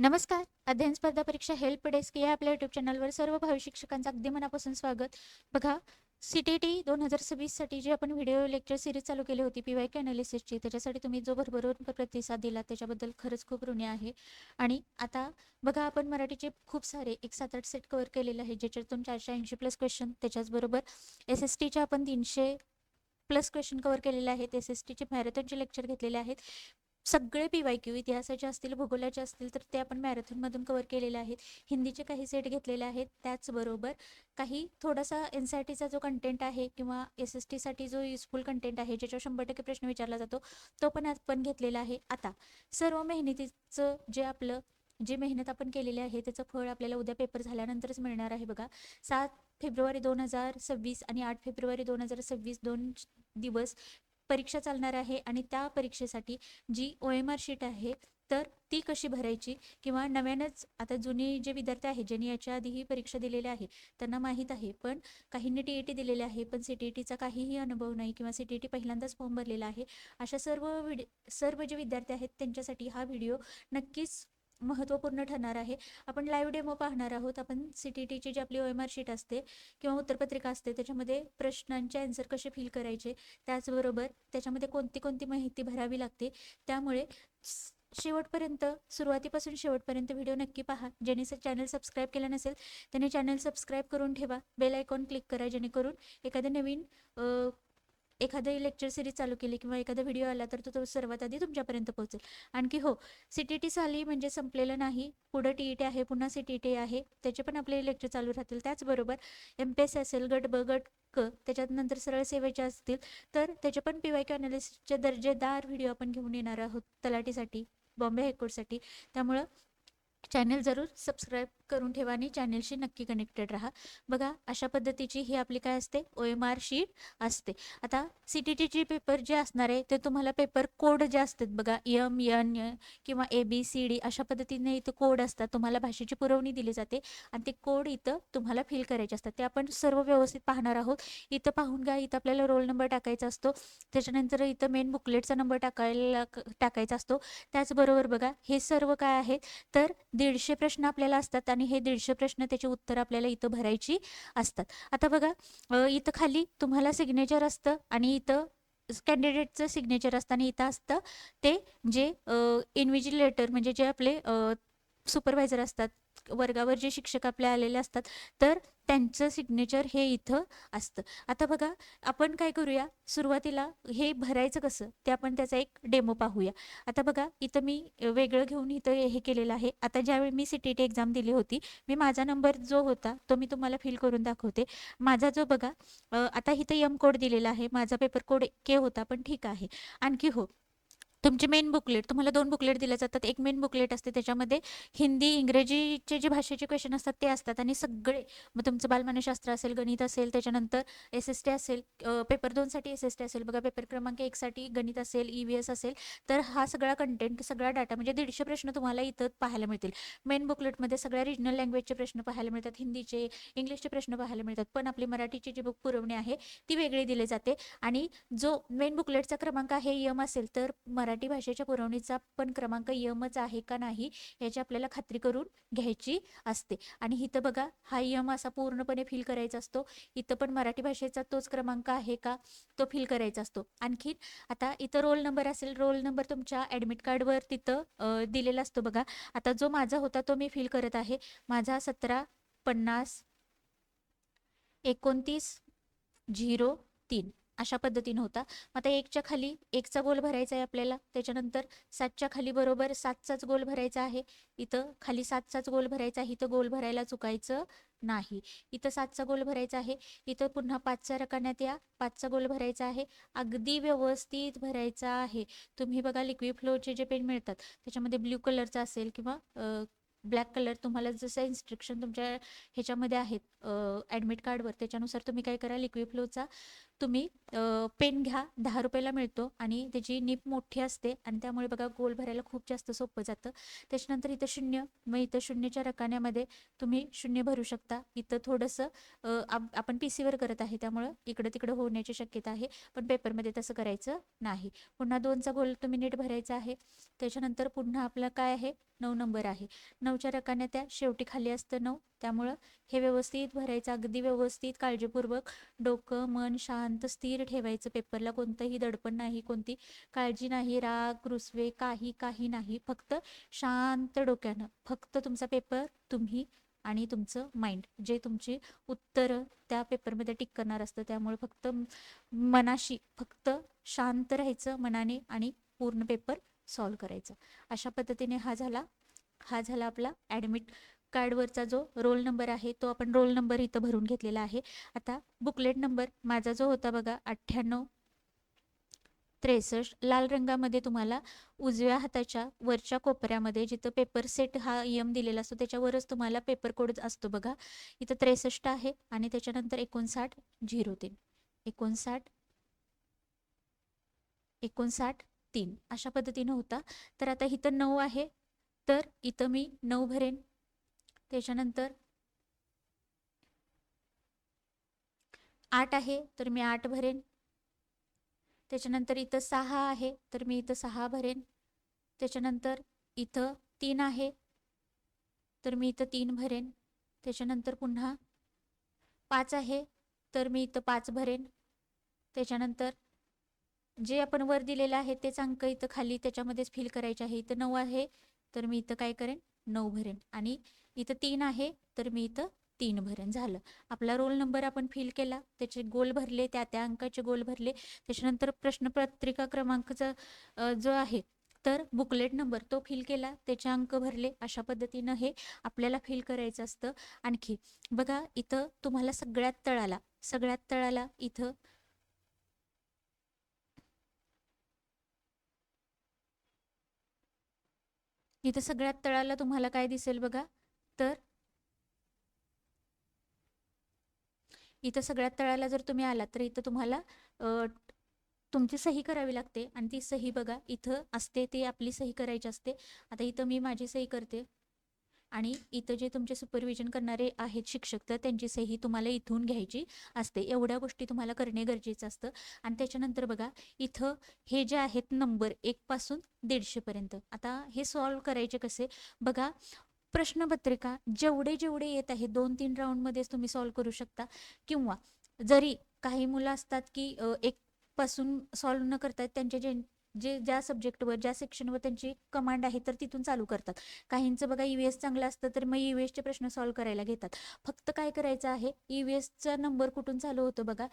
नमस्कार. अध्ययन स्पर्धा परीक्षा हेल्प डेस्क या आपल्या युट्यूब चॅनलवर सर्व भावी शिक्षकांचं अगदी मनापासून स्वागत. बघा सी टी टी दोन हजार सव्वीससाठी जी आपण व्हिडिओ लेक्चर सिरीज चालू केली होती पी वाय के अनालिसिसची त्याच्यासाठी तुम्ही जो भरभरून प्रतिसाद दिला त्याच्याबद्दल खरंच खूप ऋणी आहे. आणि आता बघा आपण मराठीचे खूप सारे एक सात आठ सेट कव्हर केलेले आहे ज्याच्यातून चारशे ऐंशी प्लस क्वेश्चन त्याच्याचबरोबर एस एस टीच्या आपण तीनशे प्लस क्वेश्चन कव्हर केलेले आहेत एस एस टीचे मॅरेथॉनचे लेक्चर घेतलेले आहेत. सगळे पी वाय क्यू इतिहासाचे असतील भूगोलाचे असतील तर ते आपण मॅरेथॉनमधून कवर केलेले आहेत. हिंदीचे काही सेट घेतलेले आहेत त्याचबरोबर काही थोडासा एन सी आर टीचा जो कंटेंट आहे किंवा एस एस टीसाठी जो युजफुल कंटेंट आहे ज्याच्यावर शंभर टक्के प्रश्न विचारला जातो तो पण आपण घेतलेला आहे. आता सर्व मेहनतीचं जे आपलं जे मेहनत आपण केलेली आहे त्याचं फळ आपल्याला उद्या पेपर झाल्यानंतरच मिळणार आहे बघा. सात फेब्रुवारी दोन हजार सव्वीस आणि आठ फेब्रुवारी दोन हजार सव्वीस दोन दिवस परीक्षा चालणार आहे आणि त्या परीक्षेसाठी जी ओ एम आर शीट आहे तर ती कशी भरायची? किंवा नव्यानंच आता जुने जे विद्यार्थी आहेत ज्यांनी याच्या आधी ही परीक्षा दिलेल्या आहे त्यांना माहीत आहे पण काहींनी टी ई टी दिलेले आहे पण सी टी ई टीचा काहीही अनुभव नाही किंवा सी टी ई टी पहिल्यांदाच फॉर्म भरलेला आहे अशा सर्व विड सर्व जे विद्यार्थी आहेत त्यांच्यासाठी हा व्हिडिओ नक्कीच महत्त्वपूर्ण ठरणार आहे. आपण लाईव्ह डेमो पाहणार आहोत. आपण सी टी टीची जी आपली ओ एम आर शीट असते किंवा उत्तरपत्रिका असते त्याच्यामध्ये प्रश्नांचे आन्सर कसे फिल करायचे त्याचबरोबर त्याच्यामध्ये कोणती कोणती माहिती भरावी लागते त्यामुळे शेवटपर्यंत सुरुवातीपासून शेवटपर्यंत व्हिडिओ नक्की पहा. ज्याने चॅनल सबस्क्राईब केलं नसेल त्याने चॅनल सबस्क्राईब करून ठेवा. बेल आयकॉन क्लिक करा जेणेकरून एखादं नवीन एखादी लेक्चर सिरीज चालू केली किंवा एखादा व्हिडिओ आला तर तो तो सर्वात आधी तुमच्यापर्यंत पोहोचेल. आणखी हो सी टी टी साली म्हणजे संपलेलं नाही पुढं टी ई टी आहे पुन्हा सी टी टी आहे त्याचे पण आपले लेक्चर चालू राहतील. त्याचबरोबर एम पी एस असेल गट ब गट क त्याच्यात नंतर सरळ सेवेचे असतील तर त्याचे पण पी वाय क्यू अनालिसिसचे दर्जेदार व्हिडिओ आपण घेऊन येणार आहोत तलाठीसाठी बॉम्बे हायकोर्टसाठी. त्यामुळं चॅनल जरूर सबस्क्राईब करून ठेवा आणि चॅनलशी नक्की कनेक्टेड राहा. बघा अशा पद्धतीची ही आपली काय असते? ओ एम आर शीट असते. आता सी टी टीचे पेपर जे असणार आहे ते तुम्हाला पेपर कोड जे असतात बघा यम यन किंवा ए बी सी डी अशा पद्धतीने इथं कोड असतात. तुम्हाला भाषेची पुरवणी दिली जाते आणि ते कोड इथं तुम्हाला फिल करायचे असतात. ते आपण सर्व व्यवस्थित पाहणार आहोत. इथं पाहून घ्या इथं आपल्याला रोल नंबर टाकायचा असतो. त्याच्यानंतर इथं मेन बुकलेटचा नंबर टाकायला टाकायचा असतो. त्याचबरोबर बघा हे सर्व काय आहे तर दीडशे प्रश्न आपल्याला असतात. आणि हे दीडशे प्रश्न त्याची उत्तर आपल्याला इथं भरायची असतात. आता बघा इथं खाली तुम्हाला सिग्नेचर असतं आणि इथं कॅन्डिडेटचं सिग्नेचर असतं आणि इथं असतं ते जे इन्व्हिजिलेटर म्हणजे जे आपले सुपरवायझर असतात वर्गावर जे शिक्षक आपले आलेले असतात तर त्यांचं सिग्नेचर हे इथं असतं. आता बघा आपण काय करूया? सुरुवातीला हे भरायचं कसं? ते आपण त्याचा एक डेमो पाहूया. आता बघा इथं मी वेगळं घेऊन इथं हे केलेलं आहे. आता ज्यावेळी मी सी टी टी एक्झाम दिली होती मी माझा नंबर जो होता तो मी तुम्हाला फिल करून दाखवते. माझा जो बघा आता इथं यम कोड दिलेला आहे. माझा पेपर कोड के होता पण ठीक आहे. आणखी हो तुमचे मेन बुकलेट तुम्हाला दोन बुकलेट दिले जातात. एक मेन बुकलेट असते त्याच्यामध्ये हिंदी इंग्रजीचे जे भाषेचे क्वेश्चन असतात ते असतात. आणि सगळे मग तुमचं बालमानशास्त्र असेल गणित असेल त्याच्यानंतर एस एस टी असेल पेपर दोनसाठी एस एस टी असेल. बघा पेपर क्रमांक एकसाठी गणित असेल ई व्ही एस असेल तर हा सगळा कंटेंट सगळा डाटा म्हणजे दीडशे प्रश्न तुम्हाला इथं पाहायला मिळतील. मेन बुकलेटमध्ये सगळ्या रिजनल लँग्वेजचे प्रश्न पाहायला मिळतात हिंदीचे इंग्लिशचे प्रश्न पाहायला मिळतात. पण आपली मराठीची जी बुक पुरवणी आहे ती वेगळी दिली जाते. आणि जो मेन बुकलेटचा क्रमांक आहे यम असेल तर मरा मराठी भाषेच्या पुरवणीचा पण क्रमांक यमच आहे का नाही याची आपल्याला खात्री करून घ्यायची असते. आणि इथं बघा हा यम असा पूर्णपणे फिल करायचा असतो. इथं पण मराठी भाषेचा तोच क्रमांक आहे का तो फिल करायचा असतो. आणखीन आता इथं रोल नंबर असेल रोल नंबर तुमच्या ॲडमिट कार्डवर तिथं दिलेला असतो बघा. आता जो माझा होता तो मी फिल करत आहे. माझा सतरा पन्नास एकोणतीस झिरो तीन. अशा पद्धतीनं होता. मग आता एकच्या खाली एकचा गोल भरायचा आहे आपल्याला. त्याच्यानंतर सातच्या खाली बरोबर सातचाच गोल भरायचा आहे. इथं खाली सातचाच गोल भरायचा आहे. इथं गोल भरायला चुकायचं नाही. इथं सातचा गोल भरायचा आहे. इथं पुन्हा पाचचा रकाण्यात या. पाचचा गोल भरायचा आहे. अगदी व्यवस्थित भरायचा आहे. तुम्ही बघा लिक्विड फ्लोचे जे पेन मिळतात त्याच्यामध्ये ब्ल्यू कलरचा असेल किंवा ब्लॅक कलर तुम्हाला जसं इन्स्ट्रक्शन तुमच्या ह्याच्यामध्ये आहेत ॲडमिट कार्डवर त्याच्यानुसार तुम्ही काय करा लिक्विड फ्लोचा तुम्ही पेन घ्या दहा रुपयाला मिळतो आणि त्याची नीप मोठी असते आणि त्यामुळे बघा गोल भरायला खूप जास्त सोपं जातं. त्याच्यानंतर इथं शून्य मग इथं शून्यच्या रकान्यामध्ये तुम्ही शून्य भरू शकता. इथं थोडंसं आप- आपण पी सीवर करत आहे त्यामुळं इकडं तिकडं होण्याची शक्यता आहे पण पेपरमध्ये तसं करायचं नाही. पुन्हा दोनचा गोल तुम्ही नीट भरायचा आहे. त्याच्यानंतर पुन्हा आपलं काय आहे? नऊ नंबर आहे. नऊच्या रकान्या त्या शेवटी खाली असतं नऊ. त्यामुळं हे व्यवस्थित भरायचं अगदी व्यवस्थित काळजीपूर्वक डोकं मन शांत स्थिर ठेवायचं. पेपरला कोणतंही दडपण नाही कोणती काळजी नाही राग रुसवे काही काही नाही. फक्त शांत डोक्यानं फक्त तुमचा पेपर तुम्ही आणि तुमचं माइंड. जे तुमची उत्तरं त्या पेपरमध्ये टिक करणार असतं त्यामुळे फक्त मनाशी फक्त शांत राहायचं मनाने आणि पूर्ण पेपर सॉल्व करायचं. अशा पद्धतीने हा झाला. हा झाला आपला ॲडमिट कार्डवरचा जो रोल नंबर आहे तो आपण रोल नंबर इथं भरून घेतलेला आहे. आता बुकलेट नंबर माझा जो होता बघा अठ्ठ्याण्णव त्रेसष्ट लाल रंगामध्ये तुम्हाला उजव्या हाताच्या वरच्या कोपऱ्यामध्ये जिथं पेपर सेट हा यम दिलेला असतो त्याच्यावरच तुम्हाला पेपर कोड असतो बघा. इथं त्रेसष्ट आहे आणि त्याच्यानंतर एकोणसाठ झिरो तीन एकोणसाठ एकोणसाठ तीन अशा पद्धतीनं होता. तर आता इथं नऊ आहे तर इथं मी नऊ भरेन. त्याच्यानंतर आठ आहे तर मी आठ भरेन. त्याच्यानंतर इथं सहा आहे तर मी इथं सहा भरेन. त्याच्यानंतर इथं तीन आहे तर मी इथं तीन भरेन. त्याच्यानंतर पुन्हा पाच आहे तर मी इथं पाच भरेन. त्याच्यानंतर जे आपण वर दिलेलं आहे तेच अंक इथं खाली त्याच्यामध्येच फिल करायचे आहे. इथं नऊ आहे तर मी इथं काय करेन? नऊ भरेन. आणि इथं तीन आहे तर मी इथं तीन भरण झालं. आपला रोल नंबर आपण फिल केला त्याचे गोल भरले त्या त्या अंकाचे गोल भरले त्याच्यानंतर प्रश्नपत्रिका क्रमांकचा जो आहे तर बुकलेट नंबर तो फिल केला त्याचे अंक भरले अशा पद्धतीनं हे आपल्याला फिल करायचं असतं. आणखी बघा इथं तुम्हाला सगळ्यात तळाला सगळ्यात तळाला इथं इथं सगळ्यात तळाला तुम्हाला काय दिसेल बघा? तर? इथं सगळ्यात तळाला जर तुम्ही आलात तर इथं तुम्हाला तुमची सही करावी लागते आणि ती सही बघा. इथं असते ती आपली सही करायची असते. आता इथं मी माझी सही करते आणि इथं जे तुमचे सुपरविजन करणारे आहेत शिक्षक तर त्यांची सही तुम्हाला इथून घ्यायची असते. एवढ्या गोष्टी तुम्हाला करणे गरजेचं असतं. आणि त्याच्यानंतर बघा इथं हे जे आहेत नंबर एकपासून दीडशेपर्यंत आता हे सॉल्व करायचे कसे? बघा प्रश्नपत्रिका जेवढे जेवढे येत आहे दोन तीन राऊंडमध्येच तुम्ही सॉल्व करू शकता. किंवा जरी काही मुलं असतात की एक पासून सॉल्व न करतात त्यांचे जे जे ज्या सब्जेक्टवर ज्या सेक्शनवर त्यांची कमांड आहे तर तिथून चालू करतात. काहींचं बघा ई व्ही एस चांगलं असतं तर मग ई व्ही एसचे प्रश्न सॉल्व करायला घेतात. फक्त काय करायचं आहे? ई व्ही एसचा नंबर कुठून चालू होतो बघा?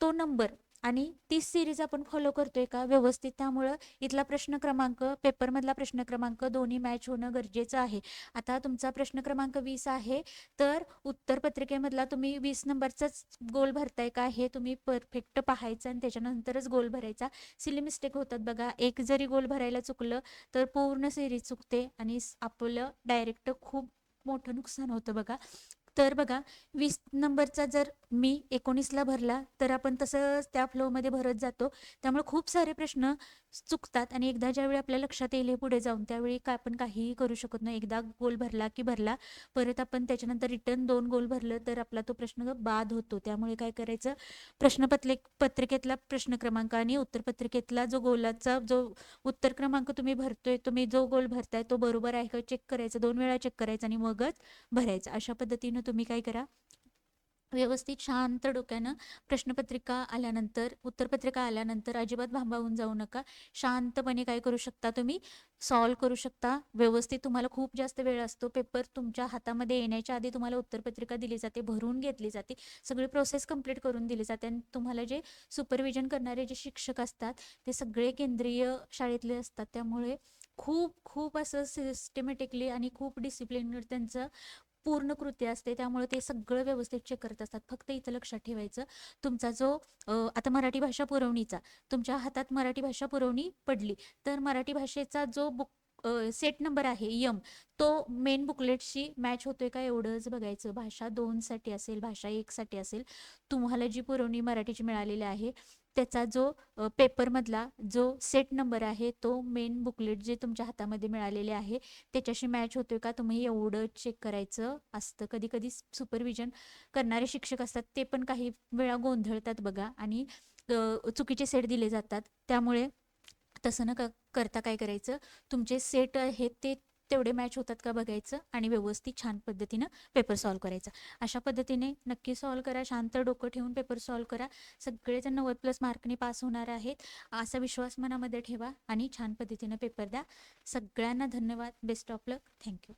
तो नंबर आणि तीच सिरीज आपण फॉलो करतोय का व्यवस्थित? त्यामुळं इथला प्रश्न क्रमांक पेपरमधला प्रश्न क्रमांक दोन्ही मॅच होणं गरजेचं आहे. आता तुमचा प्रश्न क्रमांक वीस आहे. तर उत्तरपत्रिकेमधला तुम्ही वीस नंबरचाच गोल भरताय का? हे तुम्ही परफेक्ट पाहायचं आणि त्याच्यानंतरच गोल भरायचा. सिली मिस्टेक होतात बघा. एक जरी गोल भरायला चुकलं तर पूर्ण सिरीज चुकते आणि आपलं डायरेक्ट खूप मोठं नुकसान होतं बघा. तर बघा वीस नंबरचा जर मी एकोणीसला भरला तर आपण तसंच त्या फ्लोमध्ये भरत जातो. त्यामुळे खूप सारे प्रश्न चुकतात आणि एकदा ज्यावेळी आपल्या लक्षात येईल हे पुढे जाऊन त्यावेळी का आपण काहीही करू शकत नाही. एकदा गोल भरला की भरला परत आपण त्याच्यानंतर रिटर्न दोन गोल भरलं तर आपला तो प्रश्न बाद होतो. त्यामुळे काय करायचं? प्रश्नपत्रे पत्रिकेतला प्रश्न क्रमांक आणि उत्तरपत्रिकेतला जो गोलाचा जो उत्तर क्रमांक तुम्ही भरतोय तुम्ही जो गोल भरताय तो बरोबर आहे का? चेक करायचं दोन वेळा चेक करायचं आणि मगच भरायचं. अशा पद्धतीनं तुम्ही काय करा? व्यवस्थित शांत डोक्यानं प्रश्नपत्रिका आल्यानंतर उत्तरपत्रिका आल्यानंतर अजिबात भांबावून जाऊ नका. शांतपणे काय करू शकता तुम्ही? सॉल्व करू शकता. व्यवस्थित तुम्हाला खूप जास्त वेळ असतो. पेपर तुमच्या हातामध्ये येण्याच्या आधी तुम्हाला उत्तरपत्रिका दिली जाते भरून घेतली जाते. सगळी प्रोसेस कंप्लीट करून दिली जाते. आणि तुम्हाला जे सुपरविजन करणारे जे शिक्षक असतात ते सगळे केंद्रीय शाळेतले असतात. त्यामुळे खूप खूप असं सिस्टमॅटिकली आणि खूप डिसिप्लिन त्यांचं पूर्ण कृती असते त्यामुळे ते सगळं व्यवस्थित चेक करत असतात. फक्त इथं लक्षात ठेवायचं तुमचा जो आता मराठी भाषा पुरवणीचा तुमच्या हातात मराठी भाषा पुरवणी पडली तर मराठी भाषेचा जो बुक सेट नंबर आहे यम तो मेन बुकलेटशी मॅच होतोय का एवढंच बघायचं. भाषा दोनसाठी असेल भाषा एकसाठी असेल तुम्हाला जी पुरवणी मराठीची मिळालेली आहे त्याचा जो पेपरमधला जो सेट नंबर आहे तो मेन बुकलेट जे तुमच्या हातामध्ये मिळालेले आहे त्याच्याशी मॅच होतोय का? तुम्ही एवढं चेक करायचं असतं. कधी कधी सुपरविजन करणारे शिक्षक असतात ते पण काही वेळा गोंधळतात बघा आणि चुकीचे सेट दिले जातात. त्यामुळे तसं न क करता काय करायचं? तुमचे सेट आहेत ते तेवढे मॅच होतात का बघायचं आणि व्यवस्थित छान पद्धतीनं पेपर सॉल्व करायचा. अशा पद्धतीने नक्की सॉल्व करा शांत डोकं ठेवून पेपर सॉल्व करा. सगळेजण नव्वद प्लस मार्कने पास होणार आहेत. असा विश्वास मनामध्ये ठेवा आणि छान पद्धतीनं पेपर द्या. सगळ्यांना धन्यवाद. Best of luck thank you